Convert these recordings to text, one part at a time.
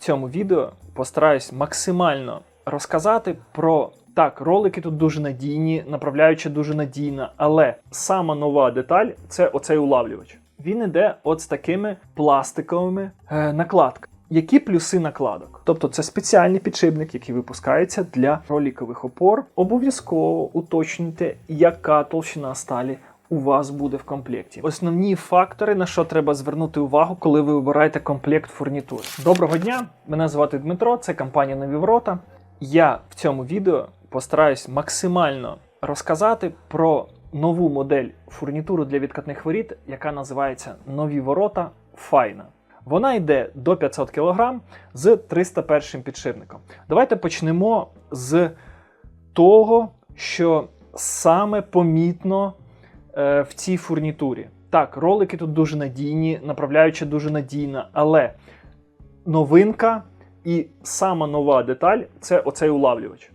цьому відео постараюсь максимально розказати про так, ролики тут дуже надійні, направляюча дуже надійна, але сама нова деталь це оцей улавлювач. Він іде от з такими пластиковими е, накладками. Які плюси накладок? Тобто це спеціальний підшипник, який випускається для ролікових опор. Обов'язково уточнюйте, яка толщина сталі у вас буде в комплекті. Основні фактори, на що треба звернути увагу, коли ви обираєте комплект фурнітури. Доброго дня! Мене звати Дмитро, це компанія Нові Ворота. Я в цьому відео постараюсь максимально розказати про нову модель фурнітуру для відкатних воріт, яка називається Нові Ворота Файна. Вона йде до 500 кг з 301 підшипником. Давайте почнемо з того, що саме помітно в цій фурнітурі. Так, ролики тут дуже надійні, направляюча дуже надійна, але новинка і сама нова деталь це оцей улавлювач.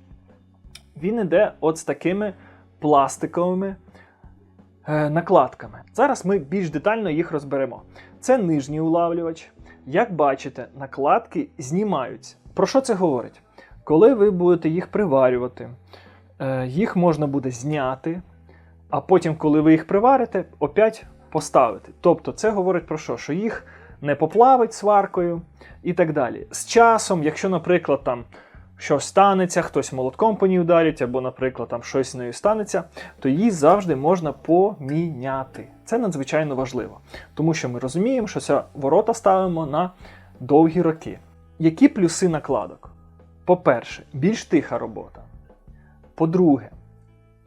Він іде от з такими пластиковими е, накладками. Зараз ми більш детально їх розберемо. Це нижній улавлювач. Як бачите, накладки знімаються. Про що це говорить? Коли ви будете їх приварювати, е, їх можна буде зняти, а потім, коли ви їх приварите, опять поставити. Тобто, це говорить про що? Що їх не поплавить сваркою і так далі. З часом, якщо, наприклад, там щось станеться, хтось молотком по ній ударить, або, наприклад, там щось з нею станеться, то її завжди можна поміняти. Це надзвичайно важливо, тому що ми розуміємо, що ця ворота ставимо на довгі роки. Які плюси накладок? По-перше, більш тиха робота. По-друге,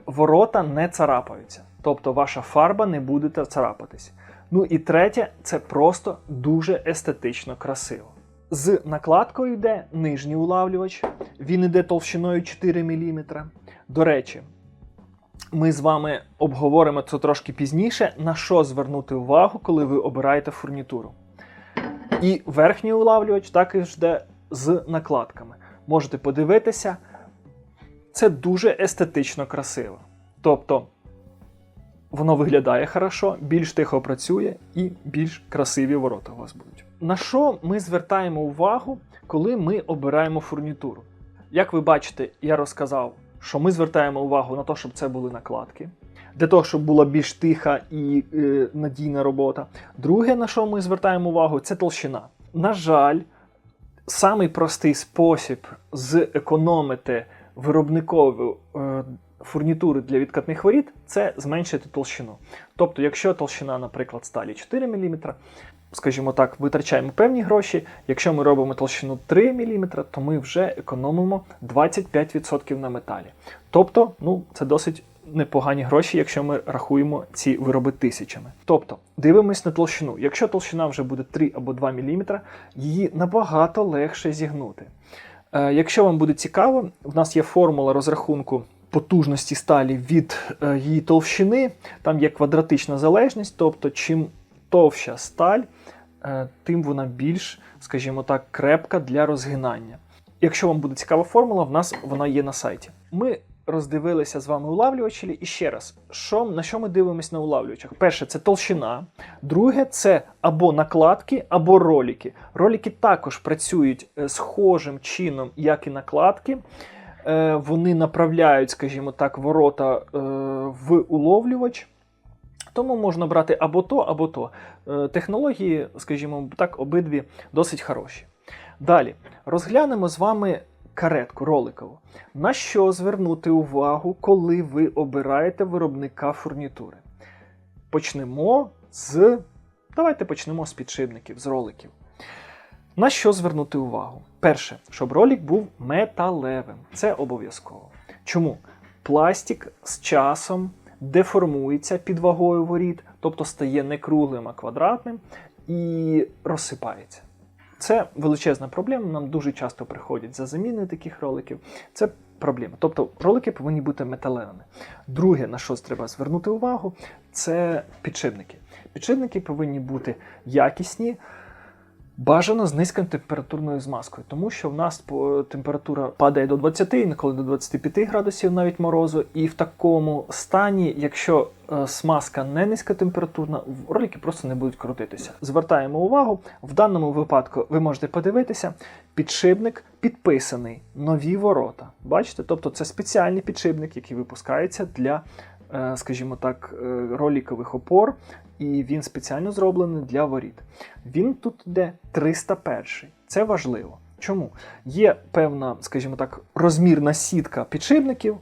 ворота не царапаються, тобто ваша фарба не буде царапатись. Ну і третє, це просто дуже естетично красиво. З накладкою йде нижній улавлювач, він йде товщиною 4 мм. До речі, ми з вами обговоримо це трошки пізніше, на що звернути увагу, коли ви обираєте фурнітуру. І верхній улавлювач також йде з накладками. Можете подивитися, це дуже естетично красиво. Тобто, воно виглядає хорошо, більш тихо працює і більш красиві ворота у вас будуть. На що ми звертаємо увагу, коли ми обираємо фурнітуру? Як ви бачите, я розказав, що ми звертаємо увагу на те, щоб це були накладки, для того, щоб була більш тиха і е, надійна робота. Друге, на що ми звертаємо увагу, це толщина. На жаль, самий простий спосіб зекономити виробникову е, фурнітури для відкатних воріт це зменшити толщину. Тобто, якщо толщина, наприклад, сталі 4 мм, скажімо так, витрачаємо певні гроші. Якщо ми робимо толщину 3 мм, то ми вже економимо 25% на металі. Тобто, ну, це досить непогані гроші, якщо ми рахуємо ці вироби тисячами. Тобто, дивимось на толщину. Якщо толщина вже буде 3 або 2 мм, її набагато легше зігнути. Е, якщо вам буде цікаво, в нас є формула розрахунку потужності сталі від е, її товщини. Там є квадратична залежність, тобто чим товща сталь, е, тим вона більш, скажімо так, крепка для розгинання. Якщо вам буде цікава формула, в нас вона є на сайті. Ми роздивилися з вами улавлювачі. І ще раз, що, на що ми дивимося на улавлювачах? Перше, це толщина. Друге, це або накладки, або ролики. Ролики також працюють е, схожим чином, як і накладки. Е, Вони направляють, скажімо так, ворота е, в уловлювач. Тому можна брати або то, або то. Технології, скажімо так, обидві досить хороші. Далі розглянемо з вами каретку роликову. На що звернути увагу, коли ви обираєте виробника фурнітури? Почнемо з. Давайте почнемо з підшипників, з роликів. На що звернути увагу? Перше, щоб ролик був металевим. Це обов'язково. Чому? Пластик з часом деформується під вагою воріт, тобто стає не круглим, а квадратним і розсипається. Це величезна проблема. Нам дуже часто приходять за заміною таких роликів. Це проблема. Тобто ролики повинні бути металевими. Друге, на що треба звернути увагу, це підшипники. Підшипники повинні бути якісні. Бажано з низькотемпературною змазкою, тому що в нас по- температура падає до 20, інколи до 25 градусів навіть морозу. І в такому стані, якщо е, смазка не низькотемпературна, ролики просто не будуть крутитися. Звертаємо увагу, в даному випадку ви можете подивитися, підшипник підписаний нові ворота. Бачите? Тобто це спеціальний підшипник, який випускається для, е, скажімо так, е, ролікових опор, і він спеціально зроблений для воріт. Він тут йде 301. Це важливо. Чому? Є певна, скажімо так, розмірна сітка підшипників.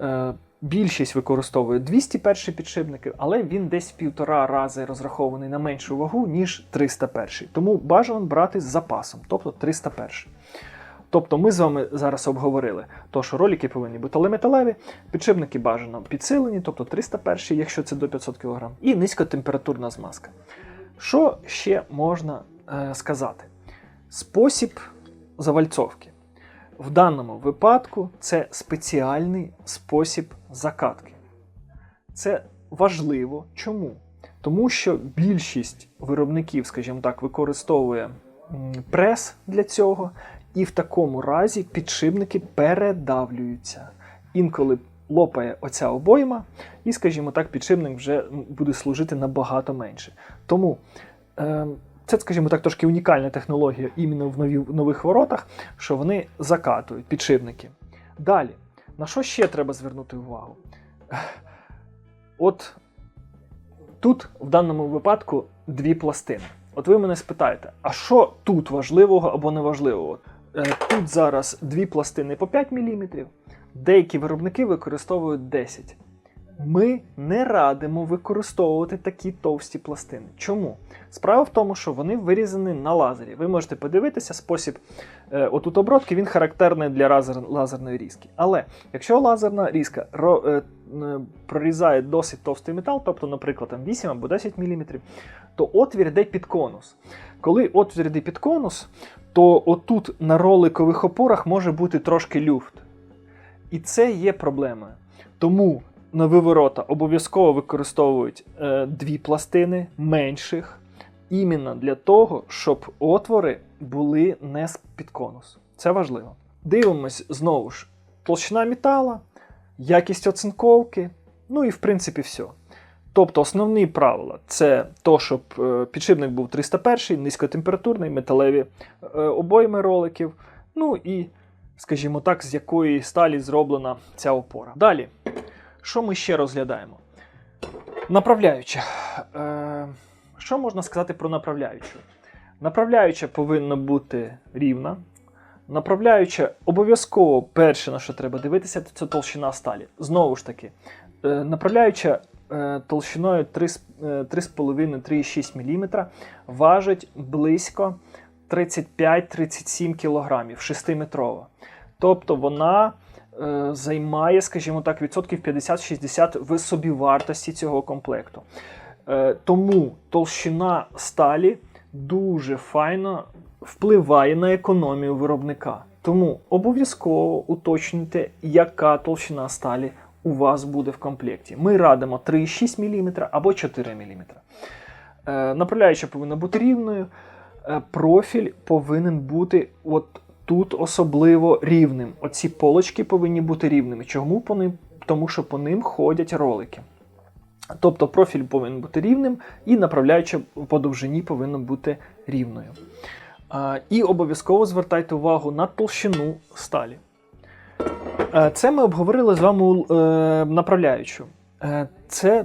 Е, Більшість використовує 201 підшипники, але він десь півтора рази розрахований на меншу вагу, ніж 301. Тому бажано брати з запасом, тобто 301. Тобто ми з вами зараз обговорили, то, що ролики повинні бути металеві, підшипники бажано підсилені, тобто 301, якщо це до 500 кг, і низькотемпературна змазка. Що ще можна е, сказати? Спосіб завальцовки. В даному випадку це спеціальний спосіб закатки. Це важливо. Чому? Тому що більшість виробників, скажімо так, використовує прес для цього, і в такому разі підшипники передавлюються. Інколи лопає оця обойма, і, скажімо так, підшипник вже буде служити набагато менше. Тому е, це, скажімо так, трошки унікальна технологія іменно в нові, нових воротах, що вони закатують підшипники. Далі, на що ще треба звернути увагу? От тут в даному випадку дві пластини. От ви мене спитаєте, а що тут важливого або неважливого? Е, Тут зараз дві пластини по 5 мм, деякі виробники використовують 10. Ми не радимо використовувати такі товсті пластини. Чому? Справа в тому, що вони вирізані на лазері. Ви можете подивитися спосіб е, отут обробки, він характерний для лазер, лазерної різки. Але якщо лазерна різка ро, е, е, прорізає досить товстий метал, тобто, наприклад, там 8 або 10 мм, то отвір йде під конус. Коли отвір йде під конус, то отут на роликових опорах може бути трошки люфт. І це є проблемою. Тому нові ворота обов'язково використовують е, дві пластини менших, іменно для того, щоб отвори були не з-під конус. Це важливо. Дивимось знову ж: толщина метала, якість оцинковки, ну і в принципі все. Тобто основні правила це то, щоб е, підшипник був 301, низькотемпературний, металеві е, обойми роликів. Ну і, скажімо так, з якої сталі зроблена ця опора. Далі, що ми ще розглядаємо? Направляюча. Е, що можна сказати про направляючу? Направляюча повинна бути рівна. Направляюча обов'язково перше, на що треба дивитися, це толщина сталі. Знову ж таки, е, направляюча е, толщиною 3,5-3,6 мм важить близько 35-37 кг, 6-метрова. Тобто вона е, займає, скажімо так, відсотків 50-60 в собівартості цього комплекту. Е, тому толщина сталі дуже файно впливає на економію виробника. Тому обов'язково уточнюйте, яка толщина сталі у вас буде в комплекті. Ми радимо 3,6 мм або 4 мм. Е, направляюча повинна бути рівною. Е, профіль повинен бути от тут особливо рівним. Оці полочки повинні бути рівними. Чому по ним? Тому що по ним ходять ролики. Тобто профіль повинен бути рівним, і направляюча по довжині повинна бути рівною. І обов'язково звертайте увагу на толщину сталі. Е, Це ми обговорили з вами е, направляючу. Е, Це,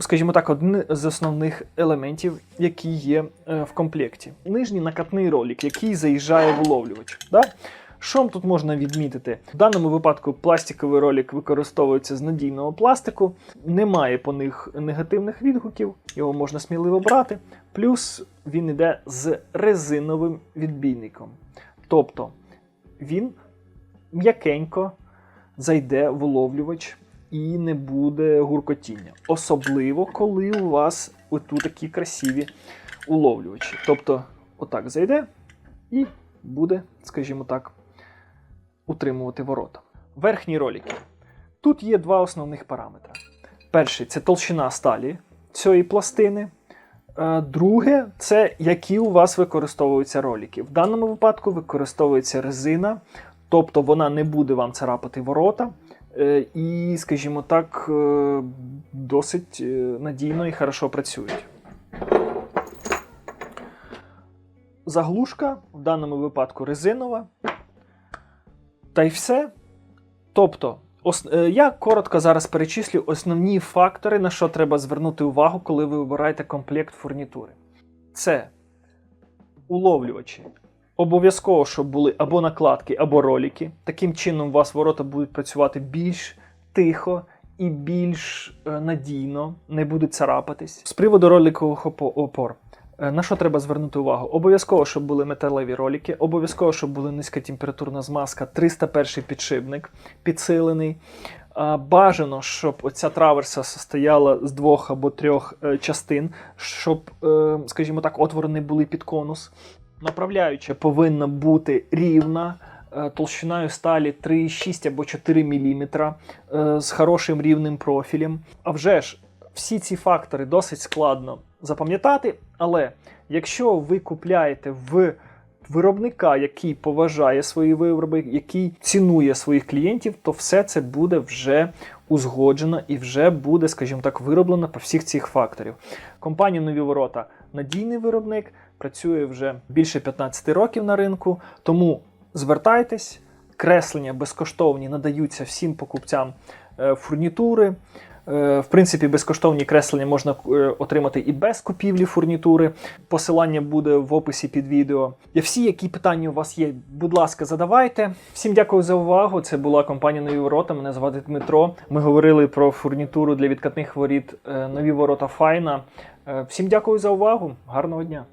скажімо так, один з основних елементів, які є е, в комплекті. Нижній накатний ролик, який заїжджає в уловлювач. Да? Що тут можна відмітити? В даному випадку пластиковий ролик використовується з надійного пластику, немає по них негативних відгуків, його можна сміливо брати. Плюс він йде з резиновим відбійником. Тобто він м'якенько зайде в уловлювач і не буде гуркотіння. Особливо, коли у вас отут такі красиві уловлювачі. Тобто, отак зайде і буде, скажімо так, утримувати ворота. Верхні ролики. Тут є два основних параметри. Перший це толщина сталі цієї пластини. Е, Друге, це які у вас використовуються ролики. В даному випадку використовується резина, тобто вона не буде вам царапати ворота. Е, І, скажімо так, е, досить е, надійно і хорошо працюють. Заглушка в даному випадку резинова. Та й все. Тобто, ос- я коротко зараз перечислю основні фактори, на що треба звернути увагу, коли ви вибираєте комплект фурнітури. Це уловлювачі. Обов'язково, щоб були або накладки, або ролики. Таким чином, у вас ворота будуть працювати більш тихо і більш е, надійно, не будуть царапатись. З приводу роликових опор. Е, На що треба звернути увагу? Обов'язково, щоб були металеві ролики, обов'язково, щоб була низькотемпературна змазка, 301 підшипник підсилений. Бажано, щоб оця траверса состояла з двох або трьох е, частин, щоб, скажімо так, отвори не були під конус. Направляюча повинна бути рівна, е, толщиною сталі 3,6 або 4 мм е, з хорошим рівним профілем. А вже ж, всі ці фактори досить складно запам'ятати, але якщо ви купляєте в виробника, який поважає свої вироби, який цінує своїх клієнтів, то все це буде вже узгоджено і вже буде, скажімо так, вироблено по всіх цих факторів. Компанія Нові Ворота надійний виробник, працює вже більше 15 років на ринку, тому звертайтесь, креслення безкоштовні надаються всім покупцям е, фурнітури. Е, В принципі, безкоштовні креслення можна е, отримати і без купівлі фурнітури. Посилання буде в описі під відео. І всі, які питання у вас є, будь ласка, задавайте. Всім дякую за увагу. Це була компанія Нові Ворота. Мене звати Дмитро. Ми говорили про фурнітуру для відкатних воріт Нові Ворота Файна. Всім дякую за увагу. Гарного дня!